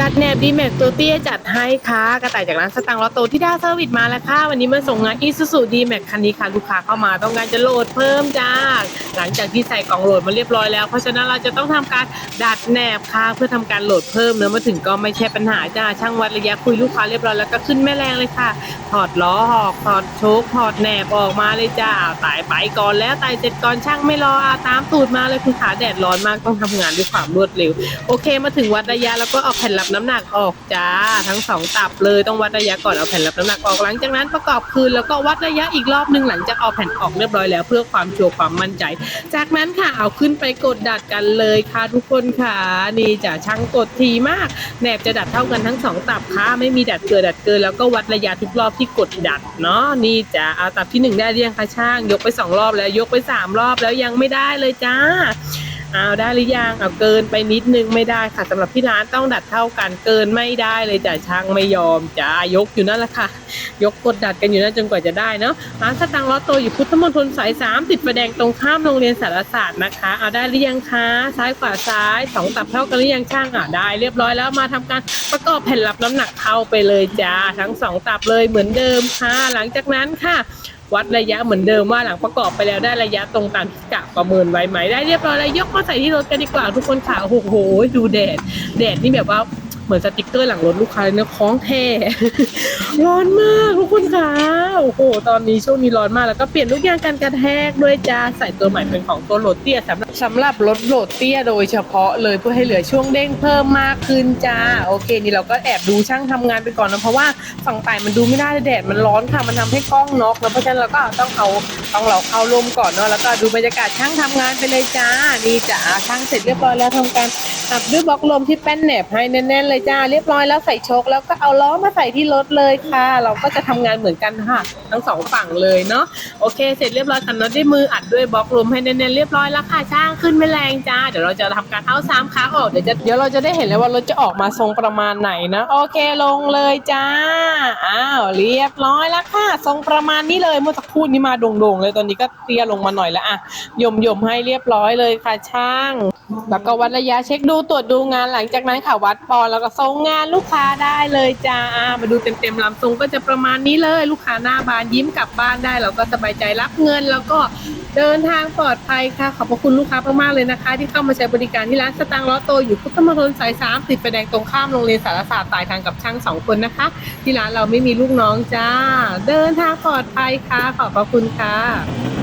ดัดแนบดีแม็กตัวเตี้ยจัดให้ค่ะกระต่ายจากร้านสตังค์ลอตโตที่ได้เซอร์วิสมาแล้วค่ะ วันนี้มาส่งงานอีซูซูดีแม็กคันนี้ค่ะ ลูกค้าเข้ามาต้องการจะโหลดเพิ่มจ้า หลังจากที่ใส่กล่องโหลดมาเรียบร้อยแล้วเพราะฉะนั้นเราจะต้องทำการดัดแนบค่ะเพื่อทำการโหลดเพิ่มเนื้อมาถึงก็ไม่ใช่ปัญหาจ้าช่างวัดระยะคุยลูกค้าเรียบร้อยแล้วก็ขึ้นแม่แรงเลยค่ะถอดล้อหอกถอดโชคถอดแหนบออกมาเลยจ้าตายไปก่อนแล้วตายเสร็จก่อนช่างไม่รออาตามตูดมาเลยคุณขาแดดร้อนมากต้องทำงานด้วยความรวดเร็ว โอเค มาถึงวัดระยะแล้วก็เอาแผ่นรับน้ำหนักออกจ้าทั้งสองตับเลยต้องวัดระยะก่อนเอาแผ่นรับน้ำหนักออกหลังจากนั้นประกอบคืนแล้วก็วัดระยะอีกรอบหนึ่งหลังจากเอาแผ่นออกเรียบร้อยแล้ว เพื่อความชัวร์ความมั่นใจ จากนั้นค่ะเอาขึ้นไปกดดัดกันเลยค่ะทุกคนค่ะนี่จะช่างกดทีมากแหนบจะดัดเท่ากันทั้งสองตับค่ะไม่มีดัดเกินดัดเกินแล้วก็วัดระยะทุกรอบที่กดดัดเนาะนี่จะเอาตับที่หนึ่งได้หรือยังคะช่าง ยกไปสองรอบแล้วยกไปสามรอบแล้วยังไม่ได้เลยจ้า เอาได้หรือยังเอาเกินไปนิดนึงไม่ได้ค่ะสำหรับที่ร้านต้องดัดเท่ากันเกินไม่ได้เลยจ้ะช่างไม่ยอมจ้ายกอยู่นั่นแหละค่ะ ยกกดดัดกันอยู่นั่นจนกว่าจะได้เนาะร้านสตังล้อโตอยู่พุทธมณฑลสายสามติดไฟแดงตรงข้ามโรงเรียนสารศาสตร์นะคะ เอาได้หรือยังคะซ้ายขวาซ้ายสองตับเท่ากันหรือยังช่างอะได้ เรียบร้อยแล้วมาทำการประกอบแผ่นรับน้ำหนักเข้าไปเลยจ้าทั้งสองตับเลยเหมือนเดิมค่ะ หลังจากนั้นค่ะ วัดระยะเหมือนเดิมว่าหลังประกอบไปแล้วได้ระยะตรงตามที่กะประเมินไว้ไหมได้เรียบร้อยแล้วยกมาใส่ที่รถกันดีกว่าทุกคนค่ะโอ้โหดูแดดแดดนี่แบบว่า เหมือนสติกเกอร์หลังรถลูกค้าเลยนะคล้องแท้ร้อนมากทุกคนคะโอ้โห ตอนนี้ช่วงนี้ร้อนมากแล้วก็เปลี่ยนลูกยางกันกระแทกด้วยจ้าใส่ตัวใหม่เป็นของตัวโหลดเตี้ยสำหรับสำหรับรถโหลดเตี้ยโดยเฉพาะเลยเพื่อให้เหลือช่วงเด้งเพิ่มมากขึ้นจ้าโอเค นี่เราก็แอบดูช่างทำงานไปก่อนนะเพราะว่าฝั่งไต่มันดูไม่ได้แดดมันร้อนค่ะมันทำให้กล้องน็อกแล้วเพราะฉะนั้นเราก็ต้องเอา ต้องเราเข้าร่มก่อนเนาะแล้วก็ดูบรรยากาศช่างทำงานไปเลยจ้านี่จ้าช่างเสร็จเรียบร้อยแล้วทำการอับด้วยบล็อกลมที่แป้นแหนบให้แน่นๆเลยจ้าเรียบร้อยแล้วใส่ชคแล้วก็เอาล้อมาใส่ที่รถเลยค่ะ เราก็จะทำงานเหมือนกันค่ะ ทั้งสองฝั่งเลยเนาะโอเค เสร็จเรียบร้อยกันน็อตด้วยมืออัดด้วยบล็อกลมให้แน่นๆเรียบร้อยแล้วค่ะช่างขึ้นไม่แรงจ้าเดี๋ยวเราจะทำการเอาสามขาออกเดี๋ยวจะเดี๋ยวเราจะได้เห็นเลยว่ารถจะออกมาทรงประมาณไหนนะโอเคลงเลยจ้าอ้าวเรียบร้อยแล้วค่ะ ทรงประมาณนี้เลยเมื่อสักครู่นี้มาโด่งๆเลยตอนนี้ก็เตี้ยลงมาหน่อยแล้วอะยมยมให้เรียบร้อยเลยค่ะช่าง แล้วก็วัดระยะเช็คดูตรวจดูงานหลังจากนั้นค่ะวัดปอแล้วก็ส่งงานลูกค้าได้เลยจ้าอ่ามาดูเต็มๆลำทรงก็จะประมาณนี้เลย ลูกค้าหน้าบานยิ้มกลับบ้านได้เราก็สบายใจรับเงินแล้วก็ เดินทางปลอดภัยค่ะ ขอบพระคุณลูกค้ามากๆเลยนะคะ ที่เข้ามาใช้บริการที่ร้านสตางค์ล้อโตอยู่พุทธมณฑลสายสามติดไฟแดงตรงข้ามโรงเรียนสารศาสตร์ตายทางกับช่างสองคนนะคะ ที่ร้านเราไม่มีลูกน้องจ้า เดินทางปลอดภัยค่ะ ขอบพระคุณค่ะ